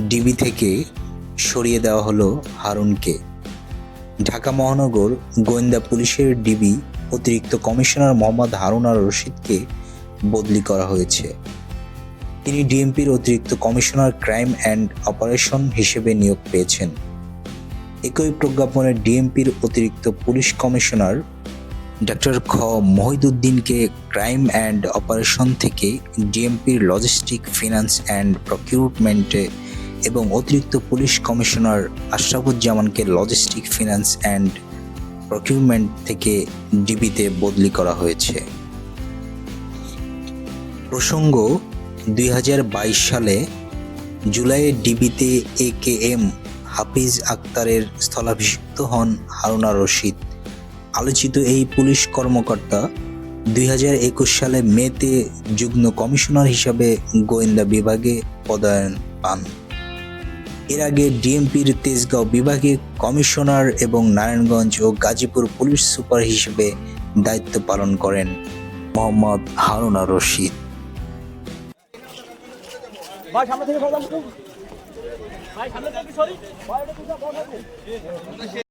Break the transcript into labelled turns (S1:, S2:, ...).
S1: DB থেকে সরিয়ে দেওয়া হলো হারুনকে। ঢাকা মহানগর গোয়েন্দা পুলিশের ডিবি অতিরিক্ত কমিশনার মোহাম্মদ হারুন আর রশিদকে বদলি করা হয়েছে। তিনি ডিএমপির অতিরিক্ত কমিশনার ক্রাইম অ্যান্ড অপারেশন হিসেবে নিয়োগ পেয়েছেন। একই প্রজ্ঞাপনে ডিএমপির অতিরিক্ত পুলিশ কমিশনার ডক্টর খ মহিদুদ্দিনকে ক্রাইম অ্যান্ড অপারেশন থেকে ডিএমপির লজিস্টিক, ফিনান্স অ্যান্ড প্রকিউরমেন্টে এবং অতিরিক্ত পুলিশ কমিশনার আশরাফুজ্জামানকে লজিস্টিক ফিনান্স অ্যান্ড প্রকিউরমেন্ট থেকে ডিবিতে বদলি করা হয়েছে। প্রসঙ্গ, দুই হাজার বাইশ সালে জুলাইয়ে ডিবিতে এ কে এম হাফিজ আক্তারের স্থলাভিষিক্ত হন হারুনা রশিদ। আলোচিত এই পুলিশ কর্মকর্তা দুই হাজার একুশ সালে মেতে যুগ্ম কমিশনার হিসাবে গোয়েন্দা বিভাগে পদায়ন পান। এর আগে ডিএমপির তেজগাঁও বিভাগে কমিশনার এবং নারায়ণগঞ্জ ও গাজীপুর পুলিশ সুপার হিসেবে দায়িত্ব পালন করেন মোহাম্মদ হারুনা রশিদ।
S2: ভাই, সামনে থেকে ভাই, সামনে থেকে সরি। ভাই এটা